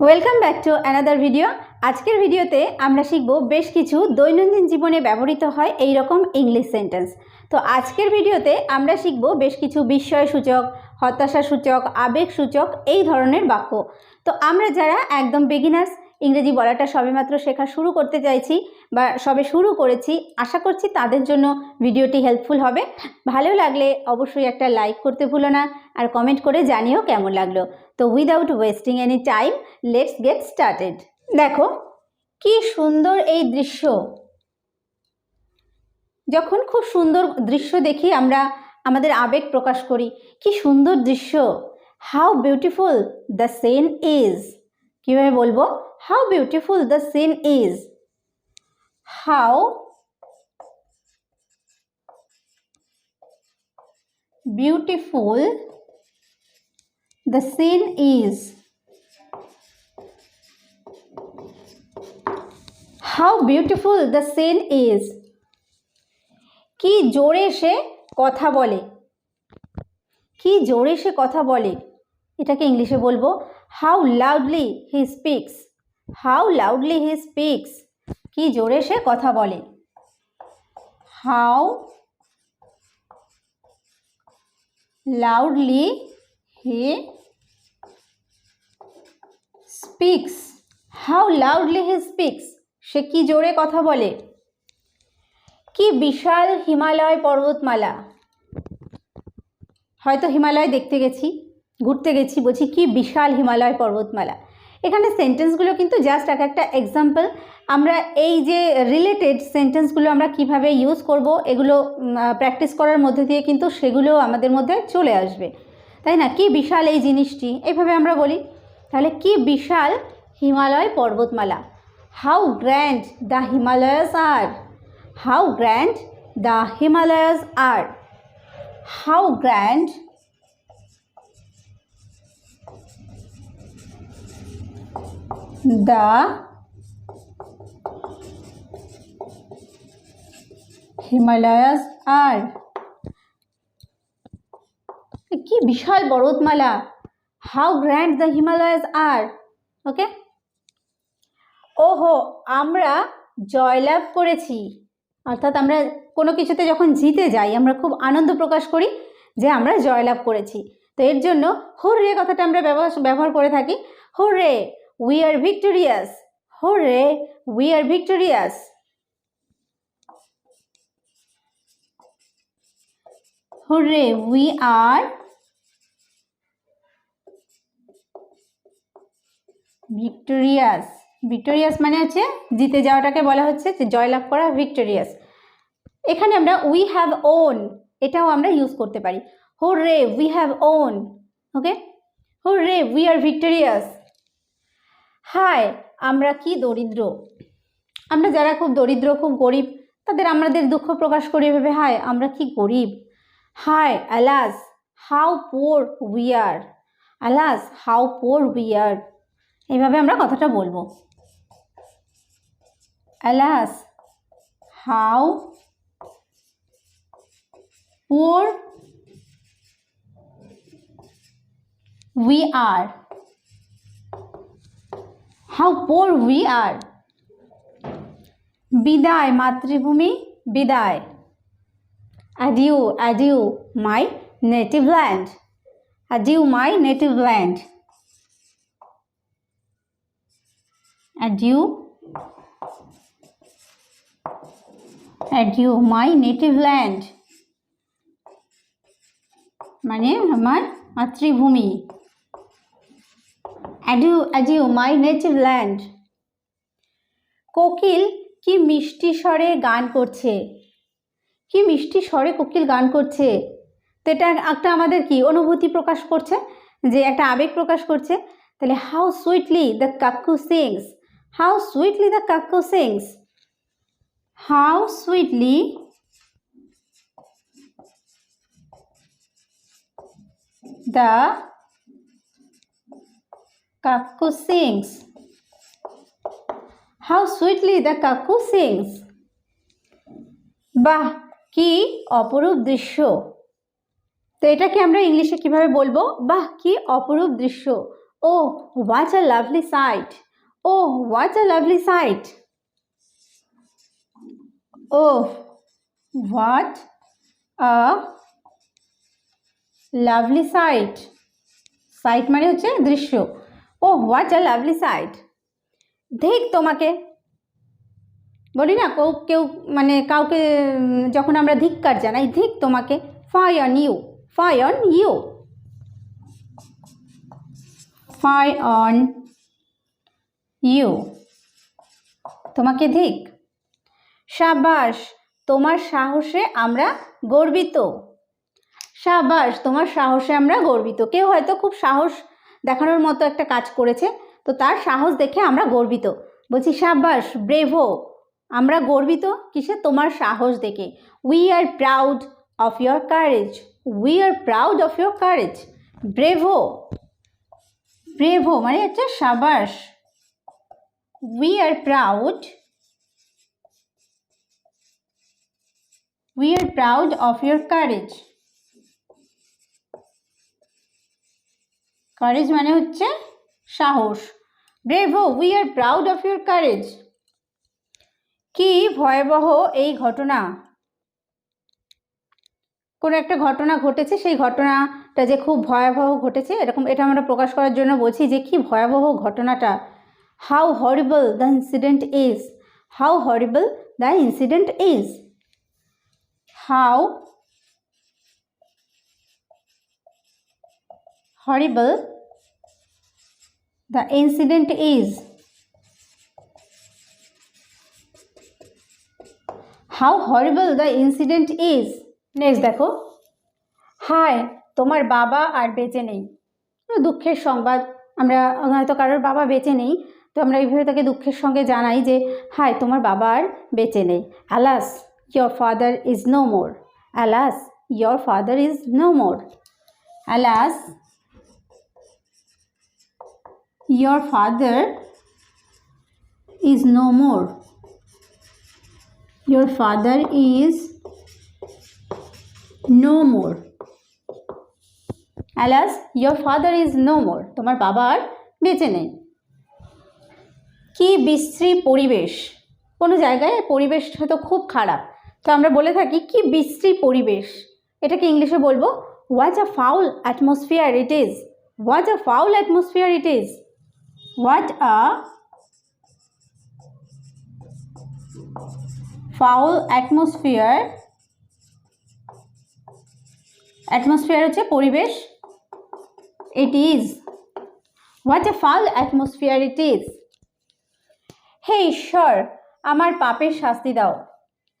Welcome back to another video আজকের ভিডিওতে আমরা শিখব বেশ কিছু দৈনন্দিন জীবনে ব্যবহৃত হয় এই রকম ইংলিশ সেন্টেন্স তো আজকের ভিডিওতে আমরা শিখব বেশ কিছু বিস্ময়সূচক হতাশাসূচক আবেগসূচক এই ধরনের বাক্য। তো আমরা যারা একদম বিগিনার্স ইংরেজি বলাটা সবেমাত্র শেখা শুরু করতে চাইছি বা সবে শুরু করেছি। আশা করছি তাদের জন্য ভিডিওটি হেল্পফুল হবে। ভালো লাগলে অবশ্যই একটা লাইক করতে ভুলো না আর কমেন্ট করে জানিও কেমন লাগল। তো without wasting any time let's get started দেখো, কি সুন্দর এই দৃশ্য। যখন খুব সুন্দর দৃশ্য দেখি আমরা, আমাদের আবেগ প্রকাশ করি, কি সুন্দর দৃশ্য। How beautiful the scene is কীভাবে বলব? How beautiful the scene is how beautiful the scene is how beautiful the scene is কি জোরে সে কথা বলে? কি জোরে সে কথা বলে? এটাকে ইংলিশে বলব how loudly he speaks how loudly he speaks কি জোরে সে কথা বলে। How loudly he speaks how loudly he speaks সে কি জোরে কথা বলে। কি বিশাল হিমালয় পর্বতমালা। হয়তো হিমালয় দেখতে গেছি। ঘুরতে গেছি, বলছি, কি বিশাল হিমালয় পর্বতমালা। এখানে সেন্টেন্সগুলো কিন্তু জাস্ট এক একটা এক্সাম্পল আমরা এই যে রিলেটেড সেন্টেন্সগুলো আমরা কীভাবে ইউজ করব, এগুলো প্র্যাকটিস করার মধ্যে দিয়ে কিন্তু সেগুলো আমাদের মধ্যে চলে আসবে। তাই না? কি বিশাল এই জিনিসটি? এভাবে আমরা বলি। তাহলে কি বিশাল হিমালয় পর্বতমালা? হাউ গ্র্যান্ড দ্য হিমালয়াস আর হাউ গ্র্যান্ড দ্য হিমালয়াস আর হাউ গ্র্যান্ড দ্য হিমালয়াস আর কি বিশাল পর্বতমালা হাউ গ্র্যান্ড দ্য হিমালয়াস আর ওকে ওহো, আমরা জয়লাভ করেছি। অর্থাৎ আমরা কোনো কিছুতে যখন জিতে যাই, আমরা খুব আনন্দ প্রকাশ করি যে আমরা জয়লাভ করেছি। তো এর জন্য হুররে কথাটা আমরা ব্যবহার করে থাকি। Hurray! We are victorious hurray we are victorious hurray we are victorious victorious মানে হচ্ছে জিতে যাওয়াটাকে বলা হচ্ছে যে জয়লাভ করা ভিক্টোরিয়াস এখানে আমরা উই হ্যাভ ওন এটাও আমরা ইউজ করতে পারি। Where we have won okay where we are victorious হায়, আমরা কি দরিদ্র। আমরা যারা খুব দরিদ্র, খুব গরিব, তাদের আমাদের দুঃখ প্রকাশ করি ভেবে হায়, আমরা কি গরিব। হায় alas how poor we are alas how poor we are এইভাবে আমরা কথাটা বলব। Alas how poor we are how poor we আর বিদায় মাতৃভূমি বিদায় adieu adieu my native land adieu my native land adieu adieu my native land মানে আমার মাতৃভূমি অ্যাডিউ মাই নেটিভ ল্যান্ড কোকিল কি মিষ্টি স্বরে গান করছে? কি মিষ্টি স্বরে কোকিল গান করছে? তো এটা একটা আমাদের কি অনুভূতি প্রকাশ করছে? যে একটা আবেগ প্রকাশ করছে? তাহলে হাউ সুইটলি দ্য কাকু sings How sweetly the cuckoo sings. How sweetly the cuckoo sings. How sweetly the cuckoo sings. বাহ, কি অপরূপ দৃশ্য। তো এটাকে আমরা ইংলিশে কীভাবে বলব? বাহ, কি অপরূপ দৃশ্য। ও what a lovely sight oh what a lovely sight oh what a lovely sight sight মানে হচ্ছে দৃশ্য। Oh what a lovely sight ধিক তোমাকে। বলি না, কেউ কেউ মানে কাউকে, যখন আমরা ধিক্কার জানাই ধিক তোমাকে। Fie on you fie on you fie on you তোমাকে ধিক সাবাস, তোমার সাহসে আমরা গর্বিত। সাবাস, তোমার সাহসে আমরা গর্বিত। কেউ হয়তো খুব সাহস দেখানোর মতো একটা কাজ করেছে। তো তার সাহস দেখে আমরা গর্বিত। বলছি সাবাস ব্রেভো, আমরা গর্বিত কিসে? তোমার সাহস দেখে। We are proud of your courage we are proud of your courage bravo bravo মানে হচ্ছে সাবাস we are proud we are proud of your courage courage মানে হচ্ছে সাহস। Bravo we are proud of your courage কি ভয়াবহ এই ঘটনা? কোনো একটা ঘটনা ঘটেছে, সেই ঘটনাটা যে খুব ভয়াবহ ঘটেছে, এরকম এটা আমরা প্রকাশ করার জন্য বলছি যে কি ভয়াবহ ঘটনাটা। How horrible the incident is how horrible the incident is how horrible. The incident is, how horrible the incident is. Next দেখো। হায়, তোমার বাবা আর বেঁচে নেই। দুঃখের সংবাদ, আমরা হয়তো কারোর বাবা বেঁচে নেই, তো আমরা এইভাবে তাকে দুঃখের সঙ্গে জানাই যে, হায়, তোমার বাবা আর বেঁচে নেই। Alas your father is no more alas your father is no more alas your father is no more. Your father is no more. Alas, your father is no more. তোমার বাবা আর বেঁচে নেই। কি বিশ্রী পরিবেশ। কোনো জায়গায় পরিবেশ হয়তো খুব খারাপ। তো আমরা বলে থাকি, কি বিশ্রী পরিবেশ। এটাকে ইংলিশে বলব what a foul atmosphere it is what a foul atmosphere it is what a foul atmosphere atmosphere হচ্ছে পরিবেশ it is what a foul atmosphere it is হে ঈশ্বর আমার পাপের শাস্তি দাও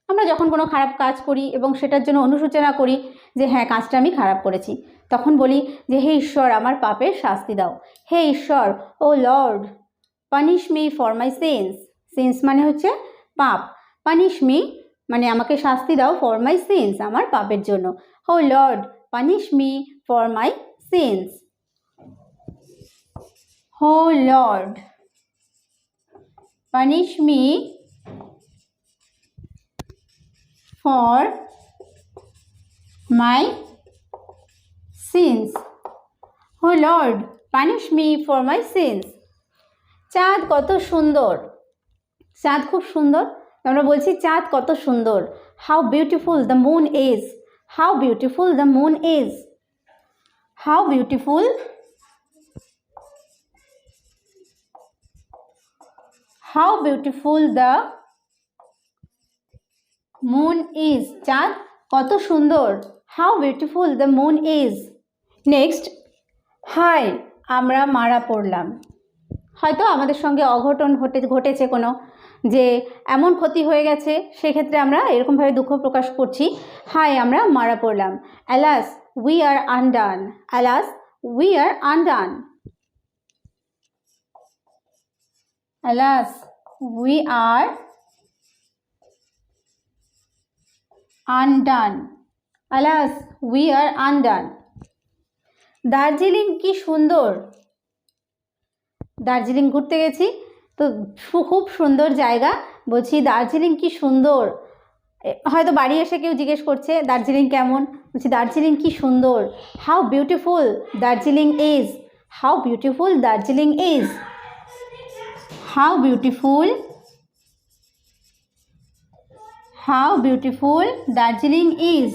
আমরা যখন কোনো খারাপ কাজ করি এবং সেটার জন্য অনুশোচনা করি যে হ্যাঁ কাজটা আমি খারাপ করেছি, তখন বলি যে, হে ঈশ্বর, আমার পাপের শাস্তি দাও। হে ঈশ্বর, ও lord punish me for my sins sins মানে হচ্ছে পাপ। পানিশ মি মানে আমাকে শাস্তি দাও ফর মাই সেন্স আমার পাপের জন্য। ও Lord punish me for my sins oh Lord punish me for my sins. Oh Lord, punish me for my sins. চাঁদ কত সুন্দর। চাঁদ খুব সুন্দর। আমরা বলছি চাঁদ কত সুন্দর। How beautiful the moon is how beautiful the moon is how beautiful how beautiful the moon is চাঁদ কত সুন্দর। How beautiful the moon is next high, আমরা মারা পড়লাম। হয়তো আমাদের সঙ্গে অঘটন ঘটে ঘটেছে কোনো, যে এমন ক্ষতি হয়ে গেছে, সেক্ষেত্রে আমরা এরকমভাবে দুঃখ প্রকাশ করছি। হাই, আমরা মারা পড়লাম। Alas we are undone alas we are undone alas we are undone. Alas, we are undone. Darjeeling কি সুন্দর? দার্জিলিং ঘুরতে গেছি তো খুব সুন্দর জায়গা। বলছি দার্জিলিং কি সুন্দর? হয়তো বাড়ি এসে কেউ জিজ্ঞেস করছে দার্জিলিং কেমন? বলছি দার্জিলিং কি সুন্দর? How beautiful Darjeeling is how beautiful Darjeeling is how beautiful how beautiful Darjeeling is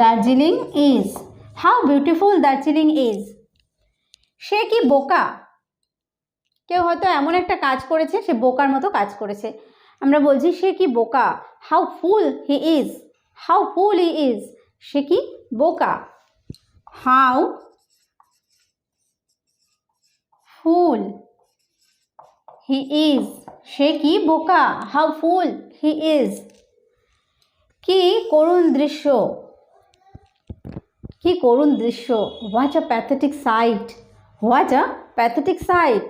Darjeeling is how beautiful Darjeeling is সে কি বোকা? কেউ হয়তো এমন একটা কাজ করেছে, সে বোকার মতো কাজ করেছে। আমরা বলছি, সে কি বোকা? How fool he is how fool he is সে কি বোকা? হাউ ফুল হি ইজ সে কি বোকা? হাউ ফুল হি ইজ কি করুণ দৃশ্য। কি করুণ দৃশ্য। What a pathetic sight what a pathetic sight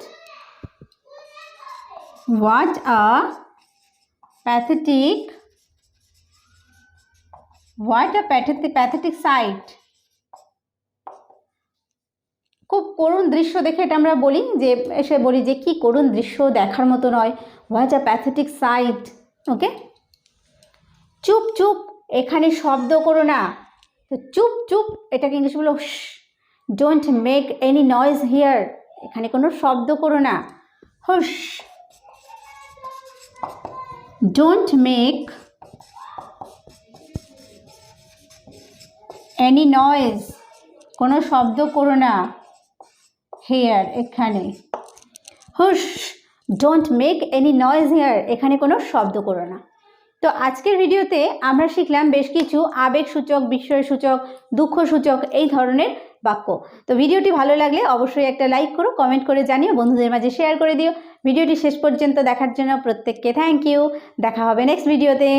what a pathetic what a pathetic pathetic sight খুব করুণ দৃশ্য দেখে এটা আমরা বলি, যে এসে বলি যে কি করুণ দৃশ্য দেখার মতো নয়। What a pathetic sight okay চুপ চুপ, এখানে শব্দ করো না। তো চুপ চুপ, এটাকে ইংলিশ বলো don't make any noise here এখানে কোনো শব্দ করো না। হুস ডোন্ট মেক এনি নয়েজ কোনো শব্দ করো না। হেয়ার এখানে। Hush don't make any noise here এখানে কোনো শব্দ করো না। তো আজকের ভিডিওতে আমরা শিখলাম বেশ কিছু আবেগসূচক বিস্ময়সূচক দুঃখসূচক এই ধরনের বাক্য। তো ভিডিওটি ভালো লাগলে অবশ্যই একটা লাইক করো কমেন্ট করে জানিও, বন্ধুদের মাঝে শেয়ার করে দিও। ভিডিওটি শেষ পর্যন্ত দেখার জন্য প্রত্যেককে থ্যাংক ইউ দেখা হবে নেক্সট ভিডিওতে